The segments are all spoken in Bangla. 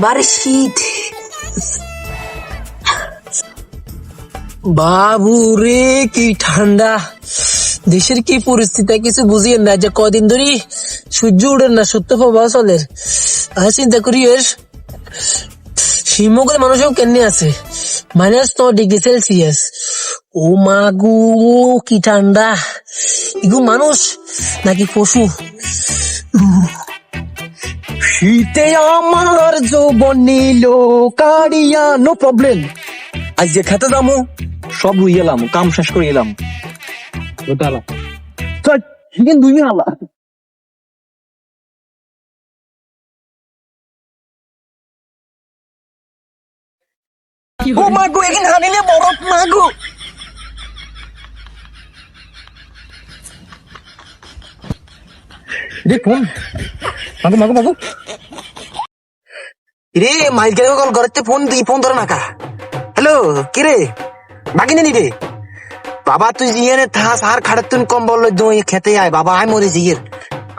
বারে বাবু রে কি ঠান্ডা। দেশের কি পরিস্থিতি কিছু বুঝিয়ে না যে কদিন ধরে সূর্য উঠে না, সত্য প্রবাহ চলে। আর চিন্তা করি এর শিবমোগের মানুষও কেমনি আছে? মাইনাস ন ডিগ্রি সেলসিয়াস। ও মা গু, কি ঠান্ডা। ইগু মানুষ, নাকি পশু? শীতে আমার যৌবন নিল কারিয়া নো প্রবলেম আজ যে খেতে দামু সব রুই এলাম কাম শেষ করে এলাম। ওটালা চিকেন দুই আলা। ও মাগো এখানে হানিলে বরফ মাগো দেখুন মাগো মাগো মাগো রে মাইল কেন কল করতে ফোন দিই ফোন ধরে নাকা হ্যালো কে রে বাকি নি রে বাবা তুই জিয়ানে থাস আর খাড়ে তুই কম বললো দই খেতে আয় বাবা আয় মরে জিয়ের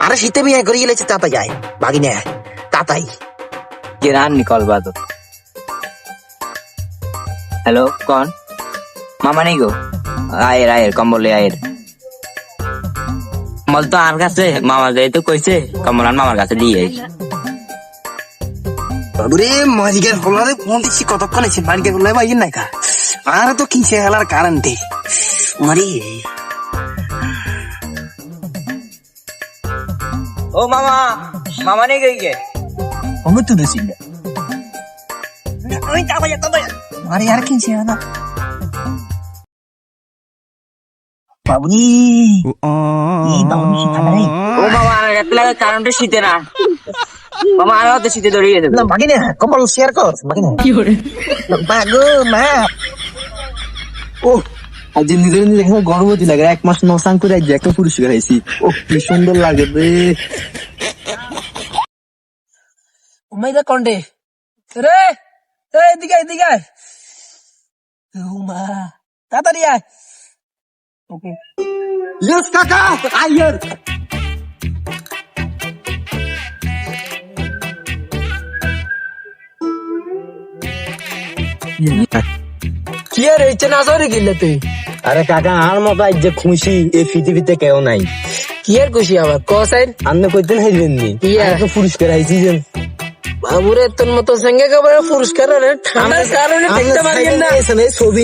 আরে শীতে বিয়ে করে গেলেছে তাতাই আয় বাকি নে তাতাই ये रान निकल बा तो हेलो कौन मामा नहीं गो आयर आयर कम्बल आयर কম্বল তো আর কাছে মামা যাই তো কইছে কম্বল আর মামার কাছে দিয়ে বাবুরে মাঝিকের হলারে ফোন দিচ্ছি কতক্ষণ আছে মাঝিকের হলাই ভাই নাই কা আর তো কিসে হেলার কারণতে মারি ও মামা মামা নেই গই কে আমি তো দেছি ওই তাবাই তাবাই মারি আর কিসে হেলা? ও মামা রাত লাগে কারেন্ট শীতে না। মামা আর হতে শীতে দড়িয়ে দেবে। না বাকি না কম্বল শেয়ার কর বাকি কি করে? বাগো মা। ও আজ নিজের নিজে দেখে গর্ভবতী লাগে এক মাস নসাং করে আজ একটা পুরস্কার আইছি ও কি সুন্দর লাগে উমাইদা কন্ডে। রে এদিকে এদিকে উমা তাড়াতাড়ি আয়। ওকে ইয়েস কাকা! আইয়ার! কি আর হয়েছে না সরে গেলে তুই? আরে কাকা আর মতো আজ যে খুশি এই পৃথিবীতে কেউ নাই। কি আর খুশি আবার? কসাইন আপনি কইতেন হাইবেন নি পুরস্কার আইছি যে। বাবুরে তোর মতো সঙ্গে কেবল পুরস্কার আরে ঠান্ডার কারণে দেখতে পারিয়েন না। ছবি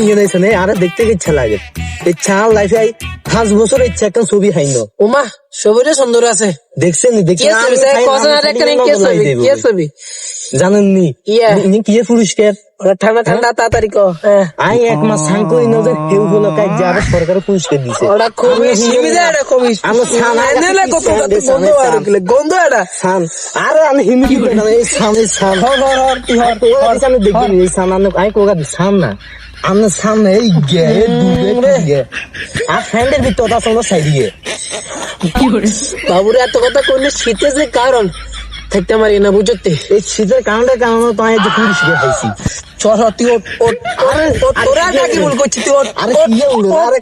আরে দেখতে ইচ্ছা লাগে? ইচ্ছা লাইফে আই পাঁচ বছর ইচ্ছা একটা ছবি খাইনো ওমা সবরে সুন্দর আছে। দেখছেন নি? কি দেখছেন পুরস্কার? ঠান্ডা ঠান্ডা তাড়াতাড়ি কো হ্যাঁ। আই এক মাস সাং করি না যে কেউ হলো কাজ যে সরকার পুরস্কার দিছে। ওরা খুবই সীমিত এটা খুবই আমার সামনে এনে কত গন্ধ আর সামনে। গন্ধ এটা। সান আরে আমি হিমিটি না এই সান এই সান হর হর হর তুই হর হর। সামনে দেখবি এই সান আমি আই কোগা সান না। আমনে সামনে এই গে দুবে গে। আর ফ্যান্ডের ভিতর তা সামনে সাইড দিয়ে। বাবুরে এত কথা করলে শীতে যে কারণ থাকতে পারি না বুঝতে। এই শীতের কারণে কারণ তো আমি যে পুরস্কার পাইছি চল তুই ওট ওট আরে তোরা নাকি ভুল করছিস তুই ওট আরে কি আরে